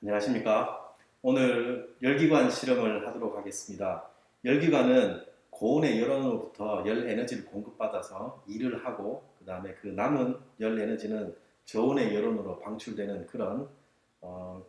안녕하십니까. 오늘 열기관 실험을 하도록 하겠습니다. 열기관은 고온의 열원으로부터 열 에너지를 공급받아서 일을 하고 그 다음에 그 남은 열 에너지는 저온의 열원으로 방출되는 그런 어,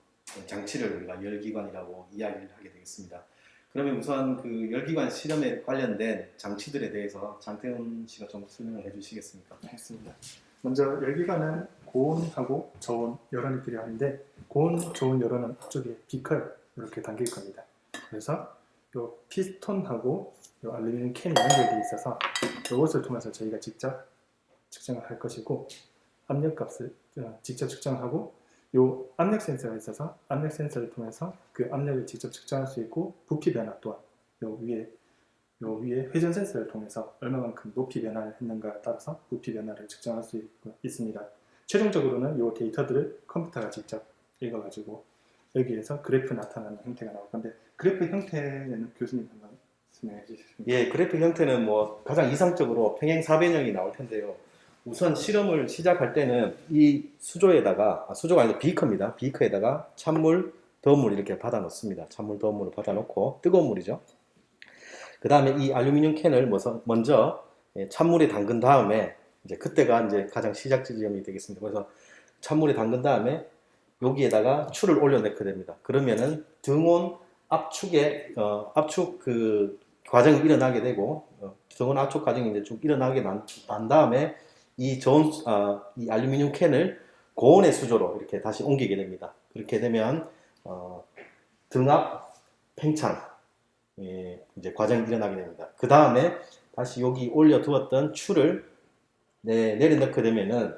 장치를 우리가 열기관이라고 이야기를 하게 되겠습니다. 그러면 우선 그 열기관 실험에 관련된 장치들에 대해서 장태훈 씨가 좀 설명을 해주시겠습니까? 알겠습니다. 먼저 열기관은 고온하고 저온 열원이 필요한데 고온, 저온 열원은 앞쪽에 비커 이렇게 담길 겁니다. 그래서 이 피스톤하고 이 알루미늄 캔이 연결되어 있어서 이것을 통해서 저희가 직접 측정을 할 것이고 압력 값을 어, 직접 측정하고 이 압력 센서가 있어서 압력 센서를 통해서 그 압력을 직접 측정할 수 있고 부피 변화 또한 요 위에 요 위에 회전 센서를 통해서 얼마만큼 높이 변화를 했는가에 따라서 부피 변화를 측정할 수 있습니다. 최종적으로는 이 데이터들을 컴퓨터가 직접 읽어가지고 여기에서 그래프 나타나는 형태가 나올 건데 그래프 형태는 교수님 한번 설명해 주시겠습니까? 예, 그래프 형태는 뭐 가장 이상적으로 평행 사변형이 나올 텐데요. 우선 실험을 시작할 때는 이 수조에다가 아, 수조가 아니라 비커입니다. 비커에다가 찬물, 더운 물 이렇게 받아 놓습니다. 찬물, 더운 물을 받아 놓고 뜨거운 물이죠. 그 다음에 이 알루미늄 캔을 먼저- 먼저 예, 찬물에 담근 다음에 이제 그때가 이제 가장 시작 지점이 되겠습니다. 그래서 찬물에 담근 다음에 여기에다가 추를 올려넣게 됩니다. 그러면은 등온 압축의 어, 압축 그 과정이 일어나게 되고 어, 등온 압축 과정이 이제 쭉 일어나게 난, 난 다음에 이 저온 수- 아, 이 알루미늄 캔을 고온의 수조로 이렇게 다시 옮기게 됩니다. 그렇게 되면 어, 등압 팽창 예, 이제 과정이 일어나게 됩니다. 그 다음에 다시 여기 올려 두었던 추를 내, 내려넣게 되면은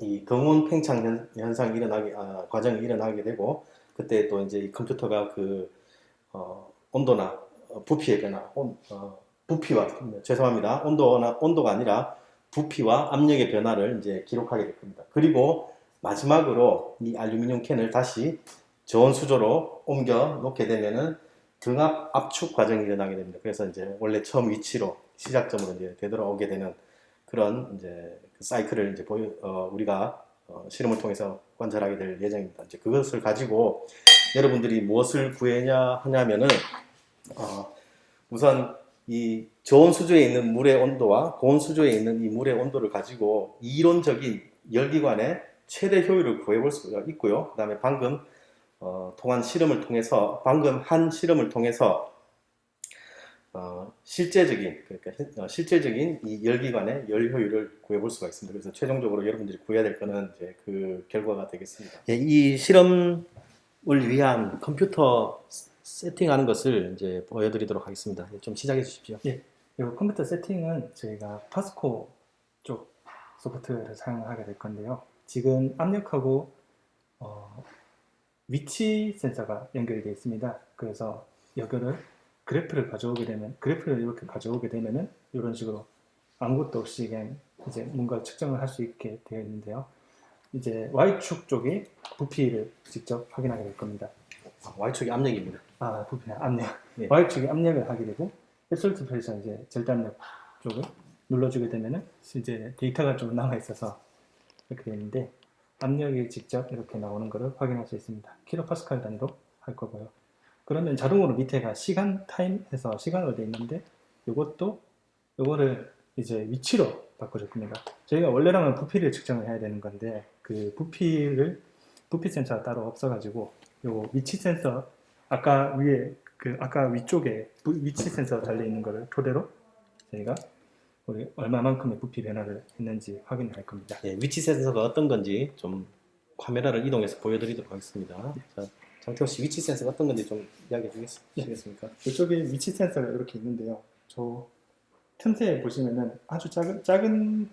이 등온 팽창 현- 현상이 일어나게 아, 과정이 일어나게 되고 그때 또 이제 이 컴퓨터가 그 어, 온도나 어, 부피의 변화, 온, 어, 부피와 죄송합니다. 온도나 온도가 아니라 부피와 압력의 변화를 이제 기록하게 될 겁니다. 그리고 마지막으로 이 알루미늄 캔을 다시 저온 수조로 옮겨 놓게 되면은 등압 압축 과정이 일어나게 됩니다. 그래서 이제 원래 처음 위치로 시작점으로 이제 되돌아오게 되는 그런 이제 그 사이클을 이제 보여 어, 우리가 어, 실험을 통해서 관찰하게 될 예정입니다. 이제 그것을 가지고 여러분들이 무엇을 구해야 하냐면은 어, 우선 이 저온 수조에 있는 물의 온도와 고온 수조에 있는 이 물의 온도를 가지고 이론적인 열기관의 최대 효율을 구해볼 수가 있고요. 그 다음에 방금 어, 통한 실험을 통해서 방금 한 실험을 통해서 어, 실제적인 그러니까 실- 어, 실제적인 이 열기관의 열 효율을 구해볼 수가 있습니다. 그래서 최종적으로 여러분들이 구해야 될 거는 이제 그 결과가 되겠습니다. 예, 이 실험을 위한 컴퓨터 세팅하는 것을 이제 보여드리도록 하겠습니다. 예, 좀 시작해 주십시오. 이 컴퓨터 세팅은 저희가 파스코 쪽 소프트웨어를 사용하게 될 건데요. 지금 압력하고 어, 위치 센서가 연결되어 있습니다. 그래서 여기를 그래프를 가져오게 되면 그래프를 이렇게 가져오게 되면은 이런 식으로 아무것도 없이 그냥 이제 뭔가 측정을 할 수 있게 되어 있는데요. 이제 Y축 쪽이 부피를 직접 확인하게 될 겁니다. 아, Y축이 압력입니다. 아, 부피나 압력. 네. Y축이 압력을 하게 되고, 앱솔트 프레셔 이제 절대압력 쪽을 눌러주게 되면은 이제 데이터가 좀 남아 있어서 이렇게 되는데 압력이 직접 이렇게 나오는 것을 확인할 수 있습니다. 킬로파스칼 단위로 할 거고요. 그러면 자동으로 밑에가 시간 타임 해서 시간으로 돼 있는데 이것도 이거를 이제 위치로 바꿔줄 겁니다. 저희가 원래라면 부피를 측정을 해야 되는 건데 그 부피를 부피 센서가 따로 없어가지고 요 위치 센서 아까 위에 그 아까 위쪽에 부- 위치 센서 달려 있는 거를 토대로 저희가 우리 얼마만큼의 부피 변화를 했는지 확인을 할 겁니다. 예, 위치 센서가 어떤 건지 좀 카메라를 이동해서 보여드리도록 하겠습니다. 자, 장태호 씨 위치 센서가 어떤 건지 좀 이야기해 주시겠습니까? 이쪽에 위치 센서가 이렇게 있는데요. 저 틈새에 보시면은 아주 작은 작은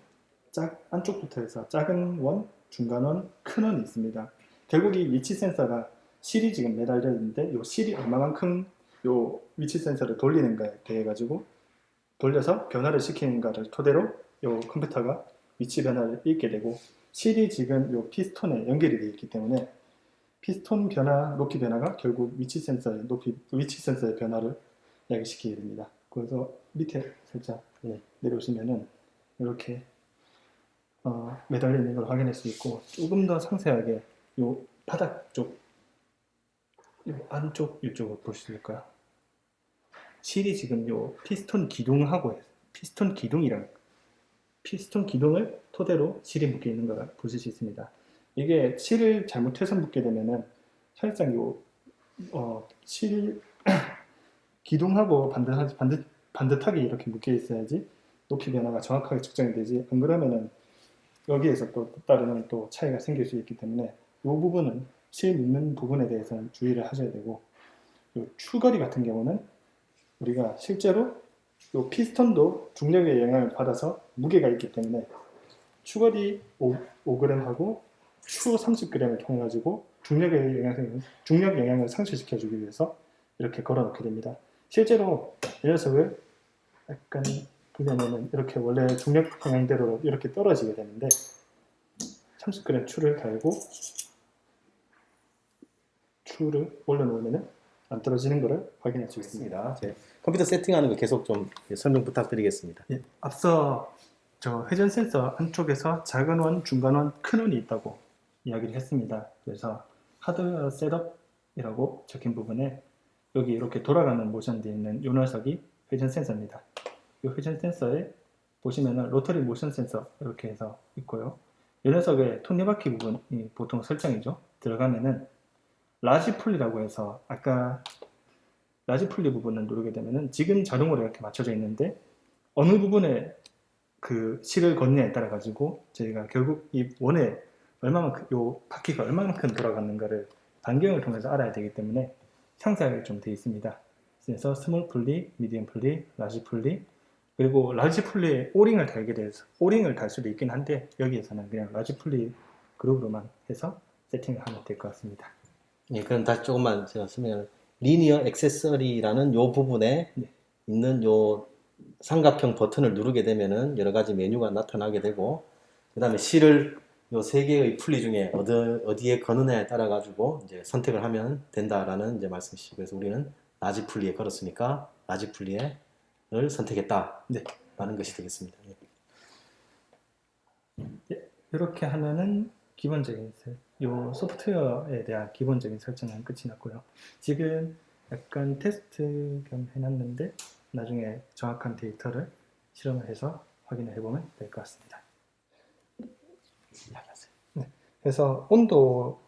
작 안쪽부터 해서 작은 원, 중간 원, 큰 원이 있습니다. 결국 이 위치 센서가 실이 지금 매달려 있는데 이 실이 얼마만큼 요 위치 센서를 돌리는가에 대해 가지고 돌려서 변화를 시키는가를 토대로 요 컴퓨터가 위치 변화를 읽게 되고 실이 지금 요 피스톤에 연결이 되어 있기 때문에 피스톤 변화, 높이 변화가 결국 위치 센서의 높이, 위치 센서의 변화를 야기시키게 됩니다. 그래서 밑에 살짝 네. 내려오시면은 이렇게 어, 매달려 있는 걸 확인할 수 있고 조금 더 상세하게 요 바닥 쪽, 이 안쪽 이쪽을 보실까요? 실이 지금 요 피스톤 기둥하고 피스톤 기둥이랑 피스톤 기둥을 토대로 실이 묶여 있는 걸 보실 수 있습니다. 이게 실을 잘못해서 묶게 되면은 사실상 요 어, 실 기둥하고 반듯, 반듯, 반듯하게 이렇게 묶여 있어야지 높이 변화가 정확하게 측정이 되지 안 그러면은 여기에서 또 따르는 또 차이가 생길 수 있기 때문에 이 부분은 실 묶는 부분에 대해서는 주의를 하셔야 되고 요 추거리 같은 경우는 우리가 실제로 요 피스톤도 중력의 영향을 받아서 무게가 있기 때문에 추거리 5, 5g하고 추 30g을 통해 가지고 중력의 영향을 중력 영향을 상쇄시켜 주기 위해서 이렇게 걸어 놓게 됩니다. 실제로 이 녀석을 약간 보면은 이렇게 원래 중력 영향대로 이렇게 떨어지게 되는데 30g 추를 달고 추를 올려놓으면은 안 떨어지는 것을 확인할 수 있습니다. 제 컴퓨터 세팅하는 거 계속 좀 설명 부탁드리겠습니다. 예, 앞서 저 회전 센서 한쪽에서 작은 원, 중간 원, 큰 원이 있다고 이야기를 했습니다. 그래서 하드웨어 셋업이라고 적힌 부분에 여기 이렇게 돌아가는 모션되어 있는 이 녀석이 회전 센서입니다. 이 회전 센서에 보시면은 로터리 모션 센서 이렇게 해서 있고요. 이 녀석의 톱니바퀴 부분이 보통 설정이죠. 들어가면은 라지 풀리라고 해서 아까 라지 풀리 부분을 누르게 되면은 지금 자동으로 이렇게 맞춰져 있는데 어느 부분에 그 실을 걷느냐에 따라 가지고 저희가 결국 이 원에 얼마만큼 요 바퀴가 얼마만큼 돌아가는가를 반경을 통해서 알아야 되기 때문에 상세하게 좀 되어 있습니다. 그래서 스몰 풀리, 미디엄 풀리, 라지 풀리 그리고 라지 풀리에 오링을 달게 돼서 오링을 달 수도 있긴 한데 여기에서는 그냥 라지 풀리 그룹으로만 해서 세팅을 하면 될 것 같습니다. 예, 그럼 다시 조금만 제가 설명을 리니어 액세서리라는 요 부분에 네. 있는 요 삼각형 버튼을 누르게 되면은 여러 가지 메뉴가 나타나게 되고 그 다음에 실을 요 세 개의 풀리 중에 어디, 어디에 거느냐에 따라 가지고 이제 선택을 하면 된다라는 이제 말씀이시고 그래서 우리는 라지 풀리에 걸었으니까 라지 풀리에를 선택했다. 네. 라는 것이 되겠습니다. 예. 이렇게 하면은 기본적인 설- 요 소프트웨어에 대한 기본적인 설정은 끝이 났고요. 지금 약간 테스트 겸 해놨는데 나중에 정확한 데이터를 실험을 해서 확인을 해보면 될 것 같습니다. 이야기하세요. 그래서 온도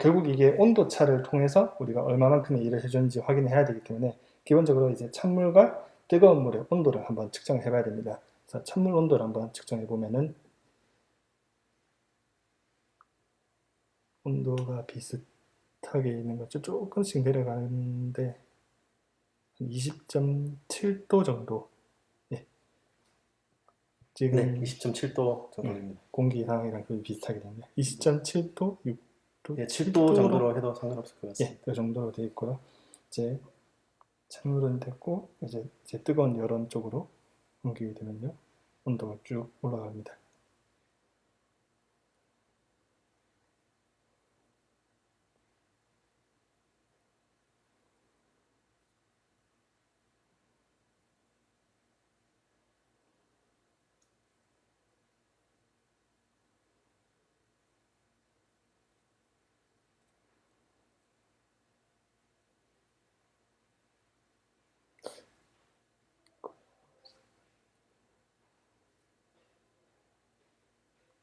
결국 이게 온도 차를 통해서 우리가 얼마만큼의 일을 해줬는지 확인해야 되기 때문에 기본적으로 이제 찬물과 뜨거운 물의 온도를 한번 측정해 봐야 됩니다. 그래서 찬물 온도를 한번 측정해 보면은 온도가 비슷하게 있는 거죠. 조금씩 내려가는데 20.7도 정도. 예. 지금 네, 20.7도 정도입니다. 공기 상황이랑 거의 비슷하게 됩니다. 20.7도, 6도, 예, 7도 정도로 해도 상관없을 것 예, 같습니다. 그 정도로 되어 있고요. 이제 찬물은 됐고 이제, 이제 뜨거운 열원 쪽으로 옮기게 되면요, 온도가 쭉 올라갑니다.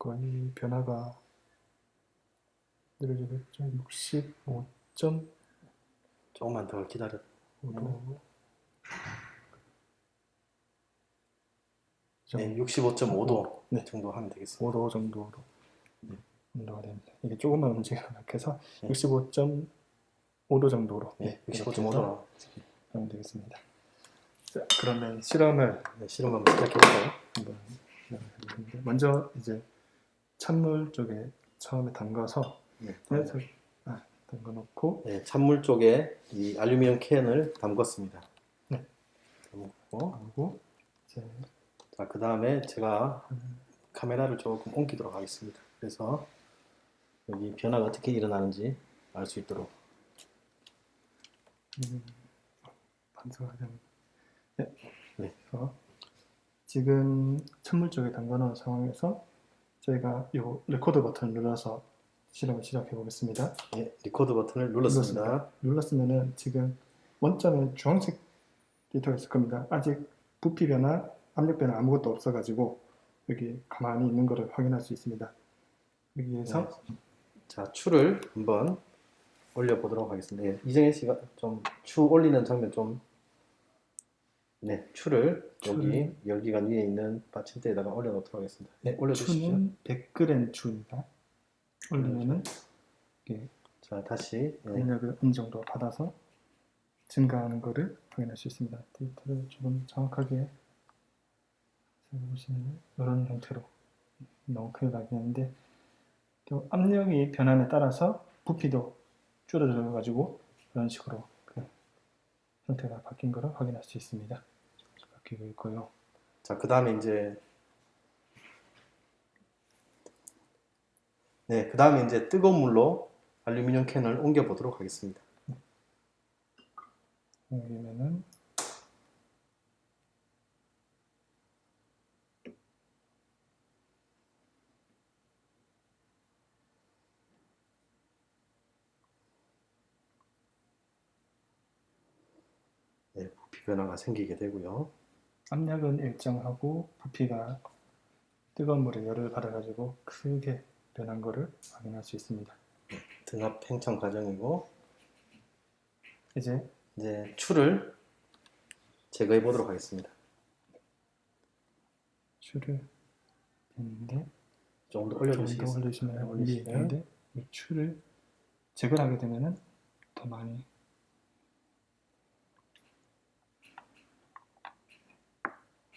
거의 변화가 느려지고 있죠. 65.5도 조금만 더 기다려. 네, 65.5도 네. 정도 하면 되겠습니다. 5도 정도로 온도가 됩니다. 이게 조금만 움직여서 네. 65.5도 정도로 네, 이렇게 65.5도. 하면 되겠습니다. 자, 그러면 실험을 네, 실험 한번 시작해 볼까요? 먼저 이제 찬물 쪽에 처음에 담가서 네. 그래서 아, 담가 놓고 네, 찬물 쪽에 이 알루미늄 캔을 담궜습니다. 네. 담고, 하고 이제 자, 그 다음에 제가 카메라를 조금 옮기도록 하겠습니다. 그래서 여기 변화가 어떻게 일어나는지 알 수 있도록. 음, 되는 네. 네. 그래서 지금 찬물 쪽에 담가 놓은 상황에서 저희가 이 레코드 버튼을 눌러서 실험을 시작해 보겠습니다. 예, 리코드 버튼을 눌렀습니다. 눌렀으면은 지금 원점에 주황색 데이터가 있을 겁니다. 아직 부피 변화, 압력 변화 아무것도 없어가지고 여기 가만히 있는 것을 확인할 수 있습니다. 여기에서 자, 추를 한번 올려보도록 하겠습니다. 예, 이정현 씨가 좀 추 올리는 장면 좀, 네, 추를 여기 추를- 열기관 위에 있는 받침대에다가 올려놓도록 하겠습니다. 네, 올려주십시오. 추는 100g 추입니다. 올리면은 이게 자, 다시 예, 압력을 어느 정도 받아서 증가하는 것을 확인할 수 있습니다. 데이터를 조금 정확하게 보시면 이런 형태로 너무 크게 나긴 했는데 또 압력이 변함에 따라서 부피도 줄어들어 가지고 이런 식으로 그 형태가 바뀐 것을 확인할 수 있습니다. 바뀌고 있고요. 자, 그 다음에 이제 네, 그 다음에 이제 뜨거운 물로 알루미늄 캔을 옮겨 보도록 하겠습니다. 옮기면은 네, 부피 변화가 생기게 되고요. 압력은 일정하고 부피가 뜨거운 물에 열을 받아가지고 크게 변한 것을 확인할 수 있습니다. 등압 팽창 과정이고 이제 이제 추를 제거해 보도록 하겠습니다. 추를 했는데 조금 더 올려주시겠습니다. 올리시면 네. 있는데 이 추를 제거를 하게 되면은 더 많이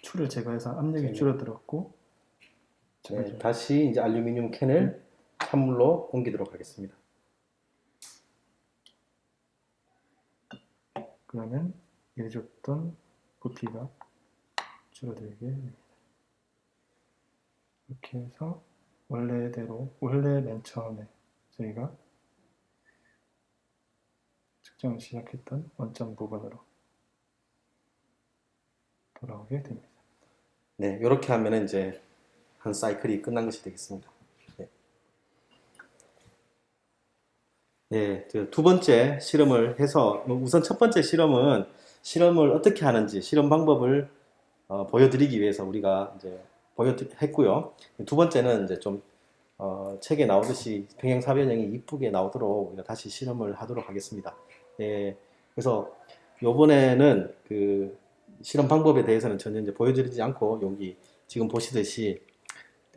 추를 제거해서 압력이 네. 줄어들었고 네, 다시 이제 알루미늄 캔을 찬물로 옮기도록 하겠습니다. 그러면 예줬던 부피가 줄어들게 됩니다. 이렇게 해서 원래대로 원래 맨 처음에 저희가 측정을 시작했던 원점 부분으로 돌아오게 됩니다. 네, 이렇게 하면 이제 한 사이클이 끝난 것이 되겠습니다. 네, 네, 그두 번째 실험을 해서 뭐 우선 첫 번째 실험은 실험을 어떻게 하는지 실험 방법을 어, 보여드리기 위해서 우리가 이제 보여했고요. 두 번째는 이제 좀 어, 책에 나오듯이 평행 사변형이 이쁘게 나오도록 우리가 다시 실험을 하도록 하겠습니다. 네, 그래서 이번에는 그 실험 방법에 대해서는 전혀 이제 보여드리지 않고 여기 지금 보시듯이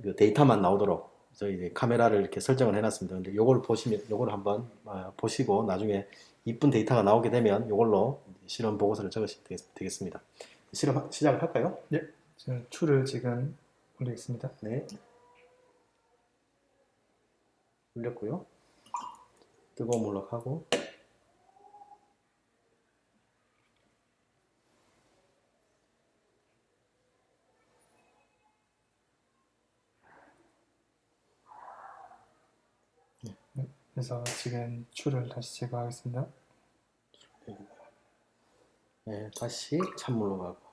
그 데이터만 나오도록 저희 이제 카메라를 이렇게 설정을 해놨습니다. 근데 요걸 보시면 요걸 한번 아, 보시고 나중에 이쁜 데이터가 나오게 되면 요걸로 실험 보고서를 적으시면 되겠- 되겠습니다. 실험 하- 시작을 할까요? 저는 추를 지금 올리겠습니다. 네. 올렸고요. 뜨거운 물로 하고 그래서 지금 추를 다시 제거하겠습니다. 네, 다시 찬물로 가고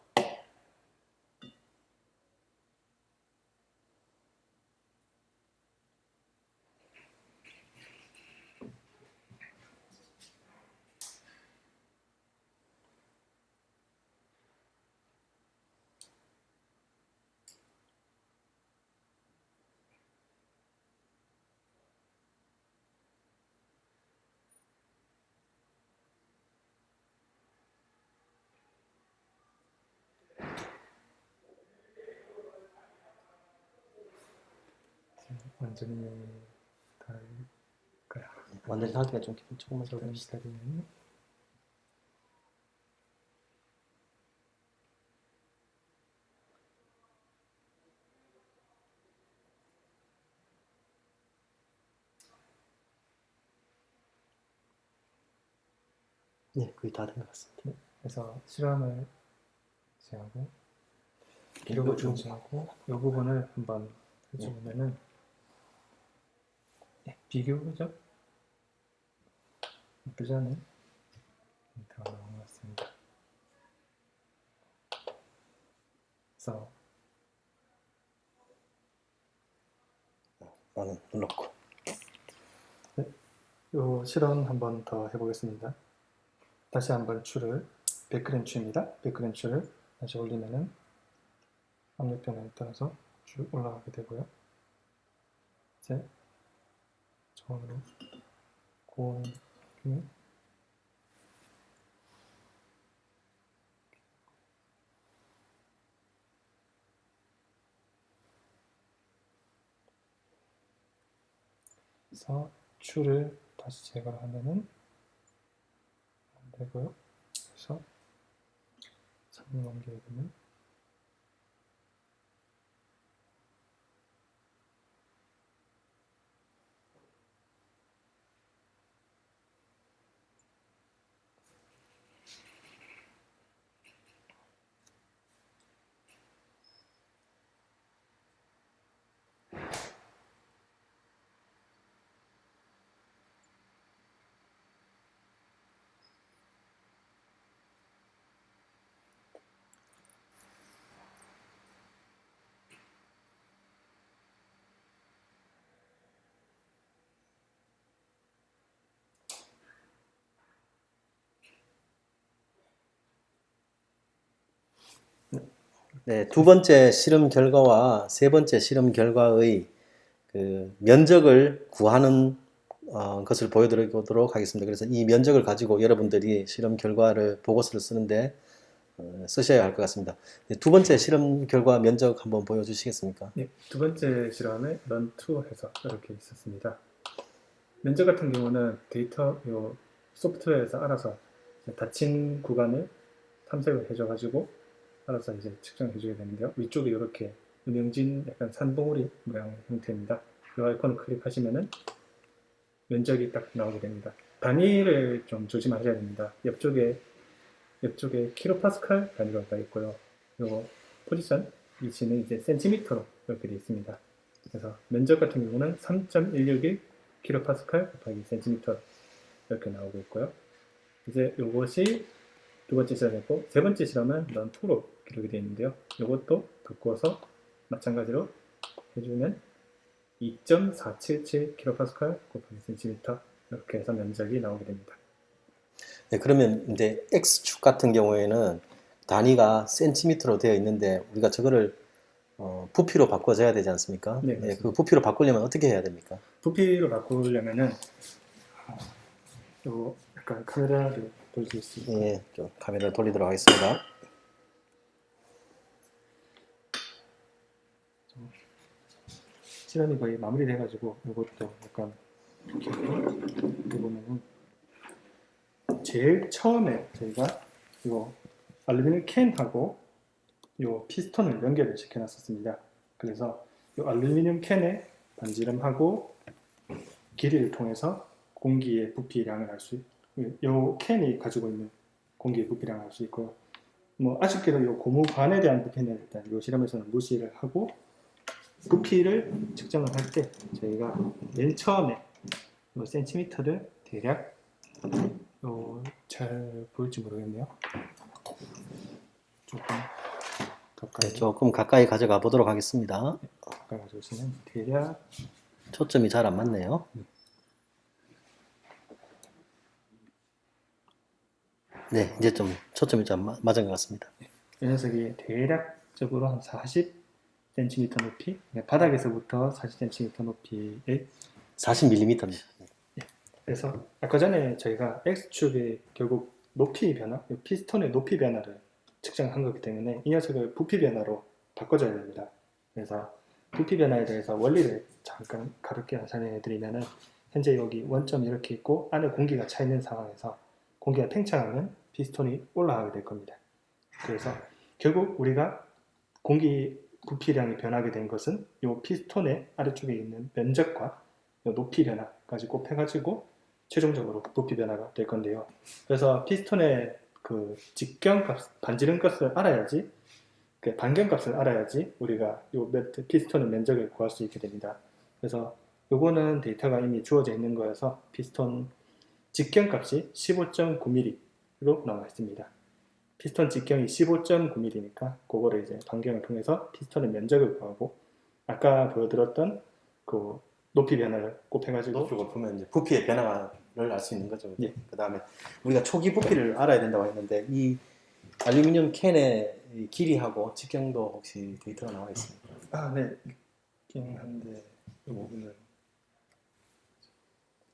완전히 달 완전히 상태가 좀 조금만 더 조금. 기다리면 네, 거의 다 된 것 같습니다. 그래서 실험을 제하고 기록을 요- 요- 중지하고 이 부분을 한번 해주면은 네, 비교죠? 나쁘지 않은 데이터가 나온 것 같습니다. 그래서 나는 눌렀고 요 실험 한번 더 해보겠습니다. 다시 한번 추를 100g 추입니다. 100g 추를 다시 올리면은 압력 변화에 따라서 쭉 올라가게 되고요. 이제 고온 균을 그래서 추를 다시 제거를 하면은 안 되고요. 그래서 3을 넘기게 되면 네, 두 번째 실험 결과와 세 번째 실험 결과의 그 면적을 구하는 어, 것을 보여드리도록 하겠습니다. 그래서 이 면적을 가지고 여러분들이 실험 결과를 보고서를 쓰는데 어, 쓰셔야 할 것 같습니다. 네, 두 번째 실험 결과 면적 한번 보여주시겠습니까? 네, 두 번째 실험에 run2 해서 이렇게 있었습니다. 면적 같은 경우는 데이터 요 소프트웨어에서 알아서 닫힌 구간을 탐색을 해줘가지고 알아서 이제 측정해 주게 되는데요. 위쪽에 이렇게 은영진 약간 산봉우리 모양 형태입니다. 이 아이콘을 클릭하시면은 면적이 딱 나오게 됩니다. 단위를 좀 조심하셔야 됩니다. 옆쪽에 옆쪽에 킬로파스칼 단위로 가 있고요. 요거 포지션 위치는 이제 센티미터로 이렇게 되어 있습니다. 그래서 면적 같은 경우는 3.161 킬로파스칼 곱하기 센티미터 이렇게 나오고 있고요. 이제 요것이 두 번째 실험이고 세 번째 실험은 런2로 기록이 되어 있는데요. 요것도 바꿔서 마찬가지로 해주면 2.477 킬로파스칼 곱하기 센티미터 이렇게 해서 면적이 나오게 됩니다. 네, 그러면 이제 X축 같은 경우에는 단위가 센티미터로 되어 있는데 우리가 저거를 어, 부피로 바꿔줘야 되지 않습니까? 네, 맞습니다. 그 부피로 바꾸려면 어떻게 해야 됩니까? 부피로 바꾸려면은 아, 요 약간 카메라를 돌릴 수 있습니다. 예, 좀 카메라를 돌리도록 하겠습니다. 실험이 거의 마무리돼가지고 이것도 약간 이렇게 보면은 제일 처음에 저희가 이거 알루미늄 캔하고 요 피스톤을 연결을 시켜놨었습니다. 그래서 이 알루미늄 캔에 반지름하고 길이를 통해서 공기의 부피량을 알 수, 요 캔이 가지고 있는 공기의 부피량을 알수 있고요. 뭐 아쉽게도 요 고무관에 대한 부피는 일단 요 실험에서는 무시를 하고 부피를 측정을 할 때 저희가 맨 처음에 요 센티미터를 대략 요, 잘 보일지 모르겠네요. 조금 가까이 네, 조금 가까이 가져가 보도록 하겠습니다. 가까이 가져오시면 대략 초점이 잘 안 맞네요. 네, 이제 좀 초점이 좀 마- 맞은 것 같습니다. 이 녀석이 대략적으로 한 40cm 높이 네, 바닥에서부터 40cm 높이의 40mm입니다. 그래서 아까 전에 저희가 X축의 결국 높이 변화, 이 피스톤의 높이 변화를 측정한 거기 때문에 이 녀석을 부피 변화로 바꿔줘야 됩니다. 그래서 부피 변화에 대해서 원리를 잠깐 가볍게 설명해 드리면은 현재 여기 원점이 이렇게 있고 안에 공기가 차 있는 상황에서 공기가 팽창하면 피스톤이 올라가게 될 겁니다. 그래서 결국 우리가 공기 부피량이 변하게 된 것은 이 피스톤의 아래쪽에 있는 면적과 요 높이 변화까지 곱해가지고 최종적으로 부피 변화가 될 건데요. 그래서 피스톤의 그 직경값, 반지름 값을 알아야지, 그 반경값을 알아야지 우리가 요 몇- 피스톤의 면적을 구할 수 있게 됩니다. 그래서 요거는 데이터가 이미 주어져 있는 거여서 피스톤 직경값이 15.9mm로 나와 있습니다. 피스톤 직경이 15.9mm니까 그거를 이제 반경을 통해서 피스톤의 면적을 구하고 아까 보여드렸던 그 높이 변화를 곱해가지고 이쪽을 보면 이제 부피의 변화를 알 수 있는 거죠. 예. 그 다음에 우리가 초기 부피를 알아야 된다고 했는데 이 알루미늄 캔의 이 길이하고 직경도 혹시 데이터가 나와 있습니까? 아, 네. 있긴 한데 이 부분은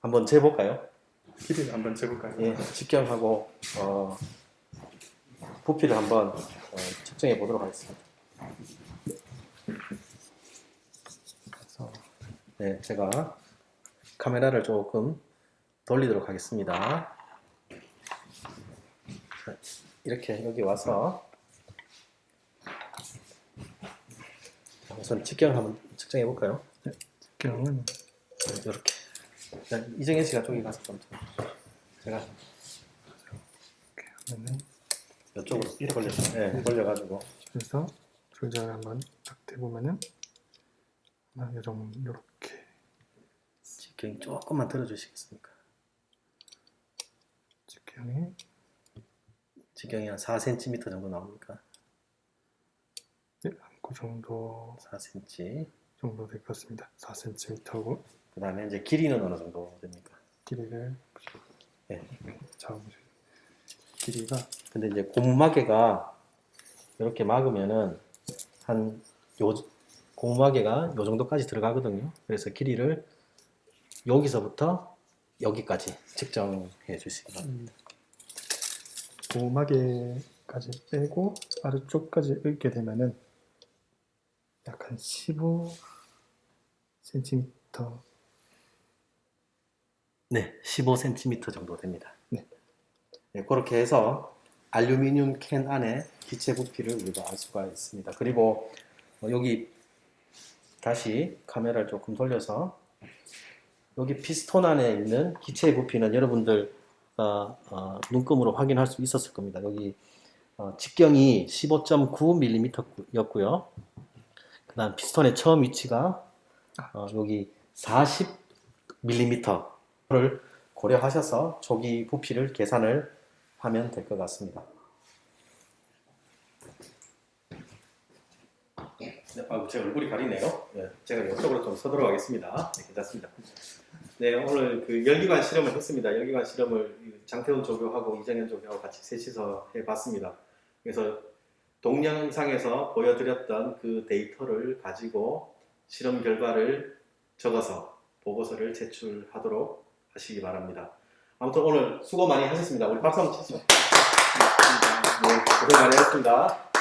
한번 재볼까요? 길이를 한번 재볼까요? 예, 직경하고 어, 부피를 한번 어, 측정해 보도록 하겠습니다. 그래서 네, 제가 카메라를 조금 돌리도록 하겠습니다. 자, 이렇게 여기 와서 자, 우선 직경을 한번 측정해 볼까요? 경은 이렇게. 이정현 씨가 저기 가서 좀 제가 하면은 이쪽으로 이렇게 걸려서 네, 걸려가지고 그래서 조작을 한번 딱 해보면은 아마 요 정도 이렇게 직경이 조금만 들어주시겠습니까? 직경이 직경이 한 4cm 정도 나옵니까? 네, 그 정도 4cm. 정도 될 것 같습니다. 4cm하고 그 다음에 이제 길이는 어느 정도 됩니까? 길이를 네. 잡아보세요. 길이가 근데 이제 고무마개가 이렇게 막으면은 한 요 고무마개가 요 정도까지 들어가거든요. 그래서 길이를 여기서부터 여기까지 측정해 주시기 바랍니다. 고마개까지 빼고 아래쪽까지 읊게 되면은 약 한 15cm 네, 15cm 정도 됩니다. 네. 네, 그렇게 해서 알루미늄 캔 안에 기체 부피를 우리가 알 수가 있습니다. 그리고 어, 여기 다시 카메라를 조금 돌려서 여기 피스톤 안에 있는 기체 부피는 여러분들 어, 어, 눈금으로 확인할 수 있었을 겁니다. 여기 어, 직경이 15.9mm였고요. 그다음 피스톤의 처음 위치가 어, 여기 40mm 를 고려하셔서 초기 부피를 계산을 하면 될 것 같습니다. 네, 아이고, 제 얼굴이 가리네요. 네, 제가 이쪽으로 좀 서도록 하겠습니다. 네, 괜찮습니다. 네, 오늘 그 열기관 실험을 했습니다. 열기관 실험을 장태훈 조교하고 이정현 조교하고 같이 셋이서 해봤습니다. 그래서 동영상에서 보여드렸던 그 데이터를 가지고 실험 결과를 적어서 보고서를 제출하도록 하시기 바랍니다. 아무튼 오늘 수고 많이 하셨습니다. 우리 박수 한번 치시죠. 네, 고생 많이 하셨습니다.